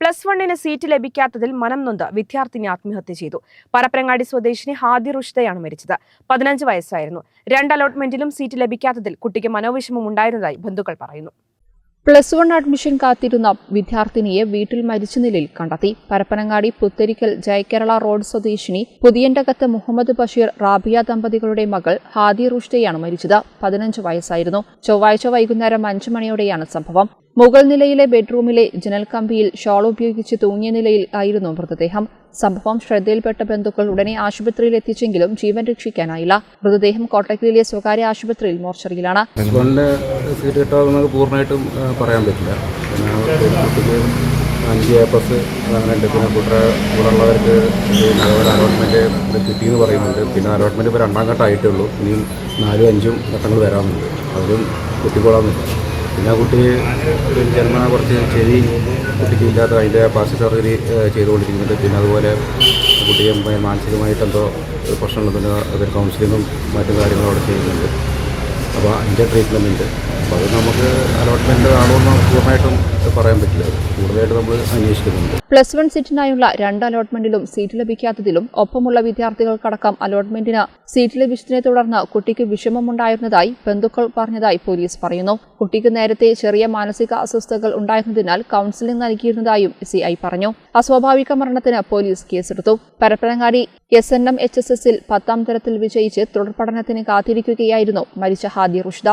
Plus വണ്ണിന് seat ലഭിക്കാത്തതിൽ മനം നൊന്ത് വിദ്യാർത്ഥിനി ആത്മഹത്യ ചെയ്തു. പരപ്രങ്ങാടി സ്വദേശിനി ഹാദി റുഷ്ദയാണ് മരിച്ചത്. പതിനഞ്ച് വയസ്സായിരുന്നു. രണ്ട് അലോട്ട്മെന്റിലും സീറ്റ് ലഭിക്കാത്തതിൽ കുട്ടിക്ക് മനോവിഷമം ഉണ്ടായിരുന്നതായി ബന്ധുക്കൾ പറയുന്നു. പ്ലസ് വൺ അഡ്മിഷൻ കാത്തിരുന്ന വിദ്യാർത്ഥിനിയെ വീട്ടിൽ മരിച്ച നിലയിൽ കണ്ടെത്തി. പരപ്പനങ്ങാടി പുത്തരിക്കൽ ജയകേരള റോഡ് സ്വദേശിനി പുതിയണ്ടകത്ത് മുഹമ്മദ് ബഷീർ റാബിയ ദമ്പതികളുടെ മകൾ ഹാദി റുഷ്ദയാണ് മരിച്ചത്. പതിനഞ്ച് വയസ്സായിരുന്നു. ചൊവ്വാഴ്ച വൈകുന്നേരം അഞ്ചു മണിയോടെയാണ് സംഭവം. മുകൾ നിലയിലെ ബെഡ്റൂമിലെ ജനൽ കമ്പിയിൽ ഷോൾ ഉപയോഗിച്ച് തൂങ്ങിയ നിലയിൽ ആയിരുന്നു മൃതദേഹം. സംഭവം ശ്രദ്ധയിൽപ്പെട്ട ബന്ധുക്കൾ ഉടനെ ആശുപത്രിയിൽ എത്തിച്ചെങ്കിലും ജീവൻ രക്ഷിക്കാനായില്ല. മൃതദേഹം കോട്ടക്കലിലെ സ്വകാര്യ ആശുപത്രിയിൽ മോർച്ചറിയിലാണ്. സീറ്റ് കിട്ടാമെന്ന് പൂർണമായിട്ടും പറയാൻ പറ്റില്ല. പിന്നെ അഞ്ച് എ അങ്ങനെയുണ്ട് പിന്നെ കൂട്ടറെ കൂടെ ഉള്ളവർക്ക് അതുപോലെ അലോട്ട്മെന്റ് കിട്ടിയെന്ന് പറയുന്നുണ്ട്. പിന്നെ അലോട്ട്മെന്റ് ഇപ്പോൾ രണ്ടാം ഘട്ടം ഇനി ഉള്ളൂ ഇനിയും നാലും അഞ്ചും ഘട്ടങ്ങൾ വരാമെന്നുണ്ട് അതിലും കുട്ടിക്കോളാമെന്നില്ല പിന്നെ ആ കുട്ടി ജന്മ കുറച്ച് ചെവി കുട്ടിക്ക് ഇല്ലാത്ത അതിന്റെ പ്ലാസ്റ്റിക് സർജറി ചെയ്തുകൊണ്ടിരിക്കുന്നുണ്ട്. പിന്നെ അതുപോലെ കുട്ടിയെ മാനസികമായിട്ട് എന്തോ ഒരു പ്രശ്നമുള്ളത് പിന്നെ അതൊരു കൗൺസിലിങ്ങും മറ്റു കാര്യങ്ങളും അവിടെ ചെയ്യുന്നുണ്ട്. അപ്പോൾ അതിന്റെ ട്രീറ്റ്മെന്റ് ഉണ്ട്. അപ്പോൾ അത് നമുക്ക് അലോട്ട്മെന്റ് ആണോ എന്ന് പൂർണമായിട്ടും പറയാൻ പറ്റില്ല. കൂടുതലായിട്ട് നമ്മൾ അന്വേഷിക്കുന്നുണ്ട്. പ്ലസ് വൺ സീറ്റിനായുള്ള രണ്ട് അലോട്ട്മെന്റിലും സീറ്റ് ലഭിക്കാത്തതിലും ഒപ്പമുള്ള വിദ്യാർത്ഥികൾക്കടക്കം അലോട്ട്മെന്റിന് സീറ്റ് ലഭിച്ചതിനെ തുടർന്ന് കുട്ടിക്ക് വിഷമമുണ്ടായിരുന്നതായി ബന്ധുക്കൾ പറഞ്ഞതായി പോലീസ് പറയുന്നു. കുട്ടിക്ക് നേരത്തെ ചെറിയ മാനസിക അസ്വസ്ഥതകൾ ഉണ്ടായിരുന്നതിനാൽ കൌൺസിലിംഗ് നൽകിയിരുന്നതായും സി ഐ പറഞ്ഞു. അസ്വാഭാവിക മരണത്തിന് പോലീസ് കേസെടുത്തു. Parappanangadi S N M H S എസിൽ പത്താം തരത്തിൽ വിജയിച്ച് തുടർ പഠനത്തിന് കാത്തിരിക്കുകയായിരുന്നു മരിച്ച ഹാദി റുഷ്ദ.